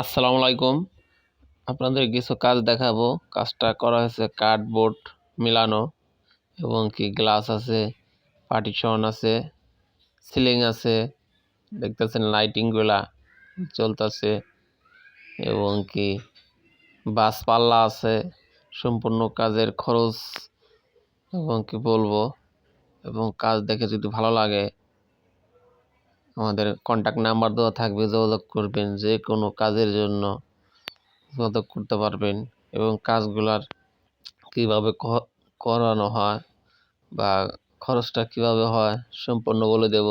আসসালামু আলাইকুম। আপনাদের কিছু কাজ দেখাবো। কাজটা করা হয়েছে কার্ডবোর্ড মিলানো এবং কি গ্লাস আছে, পার্টিশন আছে, সিলিং আছে, দেখতেছেন লাইটিংগুলা চলতেছে এবং কি বাস পাল্লা আছে, সম্পূর্ণ কাজের খরচ এবং কি বলব এবং কাজ দেখে যদি ভালো লাগে আমাদের কন্ট্যাক্ট নাম্বার দেওয়া থাকবে, যোগাযোগ করবেন যে কোনো কাজের জন্য। যোগাযোগ করতে পারবেন এবং কাজগুলার কীভাবে করানো হয় বা খরচটা কীভাবে হয় সম্পূর্ণ বলে দেব।